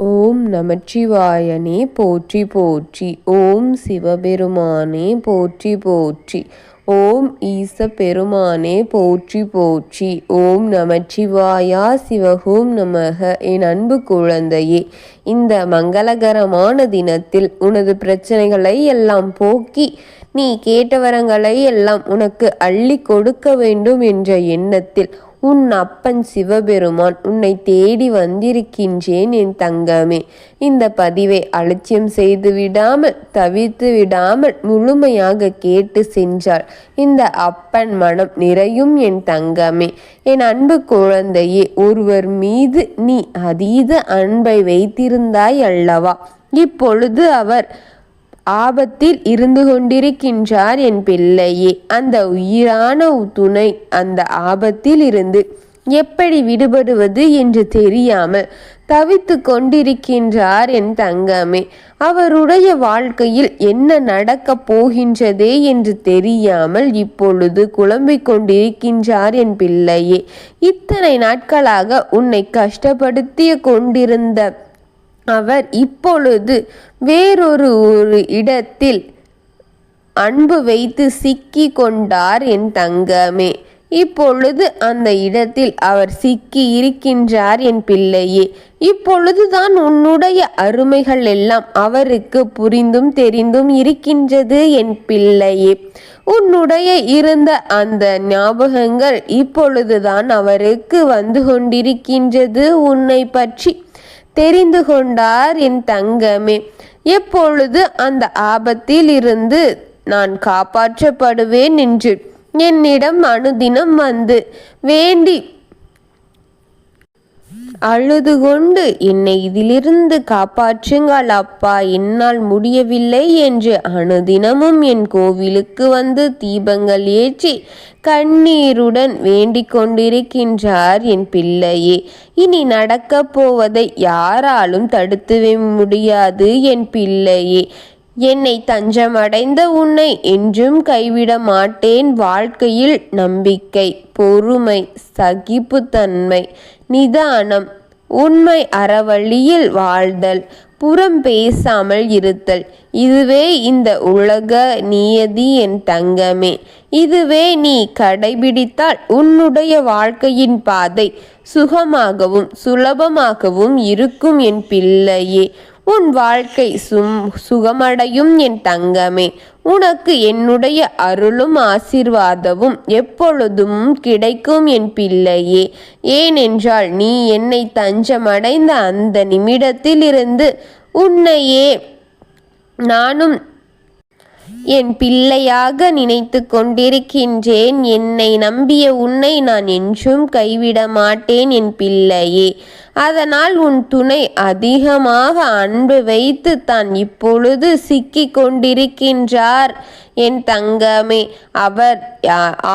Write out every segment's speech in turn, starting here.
ஓம் நமச்சிவாயனே போற்றி போற்றி. ஓம் சிவபெருமானே போற்றி போற்றி. ஓம் ஈச பெருமானே போற்றி போற்றி. ஓம் நமச்சிவாயா சிவகோம் நமக. என் அன்பு குழந்தையே இந்த மங்களகரமான தினத்தில் உனது பிரச்சனைகளை எல்லாம் போக்கி நீ கேட்ட வரங்களை எல்லாம் உனக்கு அள்ளி கொடுக்க வேண்டும் என்ற எண்ணத்தில் உன் அப்பன் சிவபெருமான் உன்னை தேடி வந்திருக்கின்றேன் என் தங்கமே. இந்த பதிவை அலட்சியம் செய்து விடாமல் தவிர்த்து விடாமல் முழுமையாக கேட்டு சென்றாள். இந்த அப்பன் மனம் நிறையும் என் தங்கமே. என் அன்பு குழந்தையே ஒருவர் மீது நீ அதீத அன்பை வைத்திருந்தாய் அல்லவா? இப்பொழுது அவர் ஆபத்தில் இருந்து கொண்டிருக்கின்றார் என் பிள்ளையே. அந்த உயிரான துணை அந்த ஆபத்தில் இருந்து எப்படி விடுபடுவது என்று தெரியாமல் தவித்து கொண்டிருக்கின்றார் என் தங்கமே. அவருடைய வாழ்க்கையில் என்ன நடக்கப் போகின்றதே என்று தெரியாமல் இப்பொழுது குழம்பிக் கொண்டிருக்கின்றார் என் பிள்ளையே. இத்தனை நாட்களாக உன்னை கஷ்டப்படுத்திய கொண்டிருந்த அவர் இப்பொழுது வேறொரு ஒரு இடத்தில் அன்பு வைத்து சிக்கி கொண்டார் என் தங்கமே. இப்பொழுது அந்த இடத்தில் அவர் சிக்கி இருக்கின்றார் என் பிள்ளையே. இப்பொழுதுதான் உன்னுடைய அருமைகள் எல்லாம் அவருக்கு புரிந்தும் தெரிந்தும் இருக்கின்றது என் பிள்ளையே. உன்னுடைய இருந்த அந்த ஞாபகங்கள் இப்பொழுதுதான் அவருக்கு வந்து கொண்டிருக்கின்றது. உன்னை பற்றி தெரிந்து கொண்டார் என் தங்கமே. எப்பொழுது அந்த ஆபத்தில் இருந்து நான் காப்பாற்றப்படுவேன் என்று என்னிடம் அனுதினம் வந்து வேண்டி அழுது கொண்டு என்னை இதிலிருந்து காப்பாற்றுங்கள் அப்பா என்னால் முடியவில்லை என்று அனுதினமும் என் கோவிலுக்கு வந்து தீபங்கள் ஏற்றி கண்ணீருடன் வேண்டிக் கொண்டிருக்கின்றார் என் பிள்ளையே. இனி நடக்கப் போவதை யாராலும் தடுத்துவே முடியாது என் பிள்ளையே. என்னை தஞ்சமடைந்த உன்னை என்றும் கைவிட மாட்டேன். வாழ்க்கையில் நம்பிக்கை பொறுமை சகிப்புத்தன்மை நிதானம் உண்மை அறவழியில் வாழ்தல் புறம் பேசாமல் இருத்தல். இதுவே இந்த உலக நியதி என் தங்கமே. இதுவே நீ கடைபிடித்தால் உன்னுடைய வாழ்க்கையின் பாதை சுகமாகவும் சுலபமாகவும் இருக்கும் என் பிள்ளையே. உன் வாழ்க்கை சும் சுகமடையும் என் தங்கமே. உனக்கு என்னுடைய அருளும் ஆசிர்வாதமும் எப்பொழுதும் கிடைக்கும் என் பிள்ளையே. ஏனென்றால் நீ என்னை தஞ்சமடைந்த அந்த நிமிடத்திலிருந்து உன்னையே நானும் என் பிள்ளையாக நினைத்து கொண்டிருக்கின்றேன். என்னை நம்பிய உன்னை நான் என்றும் கைவிட மாட்டேன் என் பிள்ளையே. அதனால் உன் துணை அதிகமாக அன்பு வைத்து தான் இப்பொழுது சிக்கி கொண்டிருக்கின்றார் என் தங்கமே அவர்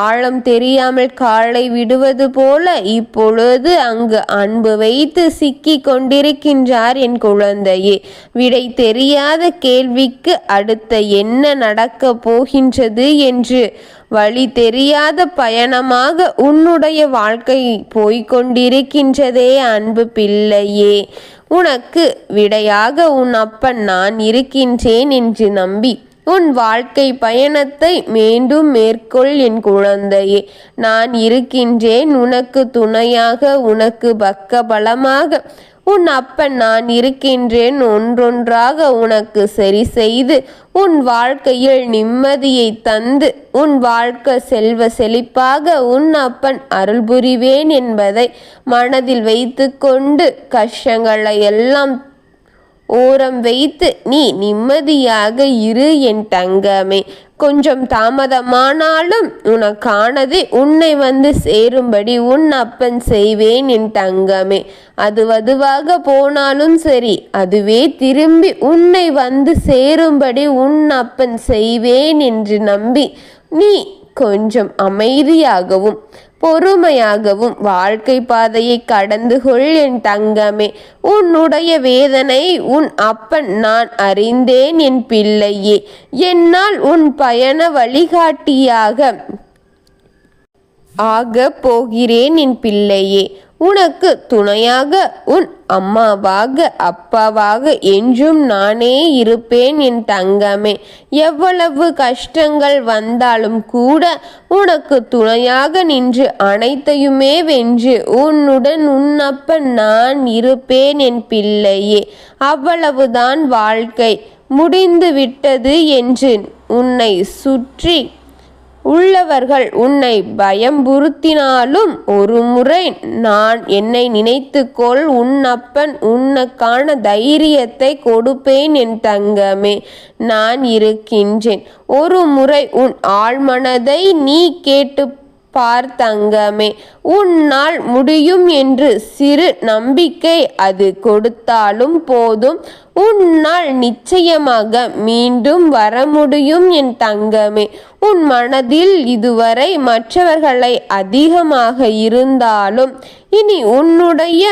ஆழம் தெரியாமல் காலை விடுவது போல இப்பொழுது அங்கு அன்பு வைத்து சிக்கி கொண்டிருக்கின்றார் என் குழந்தையே. விடை தெரியாத கேள்விக்கு அடுத்த என்ன நடக்கப் போகின்றது என்று வழி தெரியாத பயணமாக உன்னுடைய வாழ்க்கை போய்கொண்டிருக்கின்றதே அன்பு பிள்ளையே. உனக்கு விடையாக உன் அப்பன் நான் இருக்கின்றேன் என்று நம்பி உன் வாழ்க்கை பயணத்தை மீண்டும் மேற்கொள் என் குழந்தையே. நான் இருக்கின்றேன் உனக்கு துணையாக உனக்கு பக்க பலமாக உன் அப்பன் நான் இருக்கின்றேன் ஒன்றொன்றாக உனக்கு சரி செய்து உன் வாழ்க்கையில் நிம்மதியை தந்து உன் வாழ்க்கை செல்வ செழிப்பாக உன் அப்பன் அருள் புரிவேன் என்பதை மனதில் வைத்து கொண்டு கஷ்டங்களை எல்லாம் ஓரம் வைத்து நீ நிம்மதியாக இரு என் தங்கமே. கொஞ்சம் தாமதமானாலும் உனக்கானது உன்னை வந்து சேரும்படி உன் அப்பன் செய்வேன் என் தங்கமே. அது வதுவாக போனாலும் சரி அதுவே திரும்பி உன்னை வந்து சேரும்படி உன் அப்பன் செய்வேன் என்று நம்பி நீ கொஞ்சம் அமைதியாகவும் பொறுமையாகவும் வாழ்க்கை பாதையை கடந்து கொள் என் தங்கமே. உன்னுடைய வேதனை உன் அப்பன் நான் அறிந்தேன் என் பிள்ளையே. என்னால் உன் பயண வழிகாட்டியாக ஆக போகிறேன் என் பிள்ளையே. உனக்கு துணையாக உன் அம்மாவாக அப்பாவாக என்றும் நானே இருப்பேன் என் தங்கமே. எவ்வளவு கஷ்டங்கள் வந்தாலும் கூட உனக்கு துணையாக நின்று அனைத்தையுமே வென்று உன்னுடன் உன்னப்ப நான் இருப்பேன் என் பிள்ளையே. அவ்வளவுதான் வாழ்க்கை. முடிந்து விட்டது என்று உன்னை சுற்றி உள்ளவர்கள் உன்னை பயம்புறுத்தினாலும் ஒரு முறை நான் என்னை நினைத்துக்கொள் உன் அப்பன் உன்னக்கான தைரியத்தை கொடுப்பேன் என் தங்கமே நான் இருக்கின்றேன். ஒரு முறை உன் ஆழ்மனதை நீ கேட்டு பார் தங்கமே. உன்னால் முடியும் என்று சிறு நம்பிக்கை அது கொடுத்தாலும் போதும். உன்னால் நிச்சயமாக மீண்டும் வர முடியும் என் தங்கமே. உன் மனதில் இதுவரை மற்றவர்களை அதிகமாக இருந்தாலும் இனி உன்னுடைய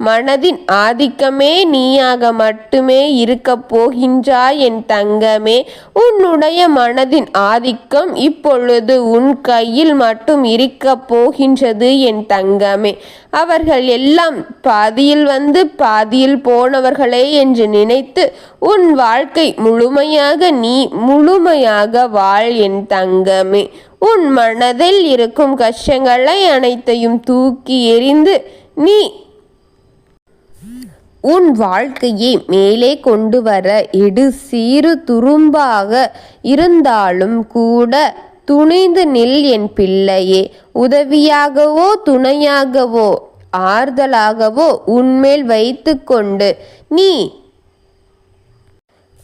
மனதின் ஆதிக்கமே நீயாக மட்டுமே இருக்கப் போகின்றாய் என் தங்கமே. உன்னுடைய மனதின் ஆதிக்கம் இப்பொழுது உன் கையில் மட்டும் இருக்கப் போகின்றது என் தங்கமே. அவர்கள் எல்லாம் பாதியில் வந்து பாதியில் போனவர்களே என்று நினைத்து உன் வாழ்க்கை முழுமையாக நீ முழுமையாக வாழ் என் தங்கமே. உன் மனதில் இருக்கும் கஷ்டங்களை அனைத்தையும் தூக்கி எறிந்து நீ உன் வாழ்க்கையை மேலே கொண்டு வர இடு சீறு துரும்பாக இருந்தாலும் கூட துணிந்து நில் என் பிள்ளையே. உதவியாகவோ துணையாகவோ ஆறுதலாகவோ உன்மேல் வைத்து கொண்டு நீ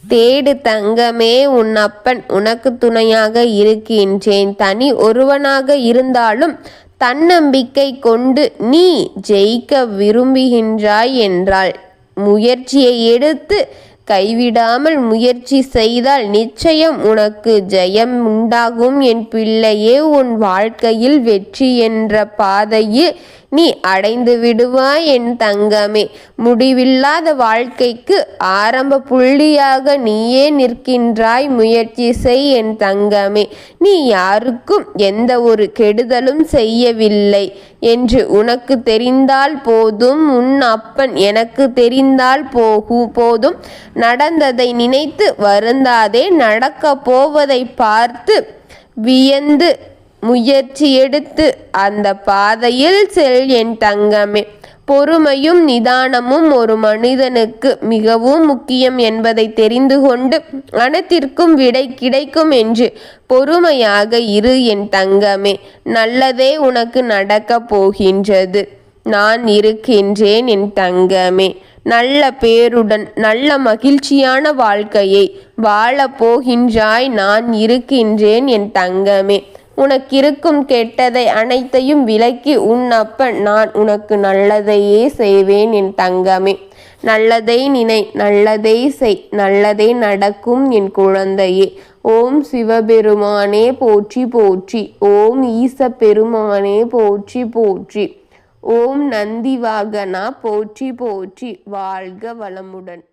தேடு தங்கமே. உன் அப்பன் உனக்கு துணையாக இருக்கின்றேன். தனி ஒருவனாக இருந்தாலும் தன்னம்பிக்கை கொண்டு நீ ஜெயிக்க விரும்புகின்றாய் என்றாள். முயற்சியை எடுத்து கைவிடாமல் முயற்சி செய்தால் நிச்சயம் உனக்கு ஜெயம் உண்டாகும். என் பிள்ளையே உன் வாழ்க்கையில் வெற்றி என்ற பாதையில் நீ அடைந்து விடுவாய் என் தங்கமே. முடிவில்லாத வாழ்க்கைக்கு ஆரம்ப புள்ளியாக நீயே நிற்கின்றாய். முயற்சி செய் என் தங்கமே. நீ யாருக்கும் எந்த ஒரு கெடுதலும் செய்யவில்லை. என்று உனக்கு தெரிந்தால் போதும். உன் அப்பன் எனக்கு தெரிந்தால் போகு போதும். நடந்ததை நினைத்து வருந்தாதே. நடக்கப் போவதை பார்த்து வியந்து முயற்சி எடுத்து அந்த பாதையில் செல் என் தங்கமே. பொறுமையும் நிதானமும் ஒரு மனிதனுக்கு மிகவும் முக்கியம் என்பதை தெரிந்து கொண்டு அனைத்திற்கும் விடை கிடைக்கும் என்று பொறுமையாக இரு என் தங்கமே. நல்லதே உனக்கு நடக்கப் போகின்றது. நான் இருக்கின்றேன் என் தங்கமே. நல்ல பேருடன் நல்ல மகிழ்ச்சியான வாழ்க்கையை வாழப் போகின்றாய். நான் இருக்கின்றேன் என் தங்கமே. உனக்கிருக்கும் கெட்டதை அனைத்தையும் விலக்கி உன் அப்பன் நான் உனக்கு நல்லதையே செய்வேன் என் தங்கமே. நல்லதை நினை நல்லதை செய் நல்லதே நடக்கும் என் குழந்தையே. ஓம் சிவபெருமானே போற்றி போற்றி. ஓம் ஈச பெருமானே போற்றி போற்றி. ஓம் நந்திவாகனா போற்றி போற்றி. வாழ்க வளமுடன்.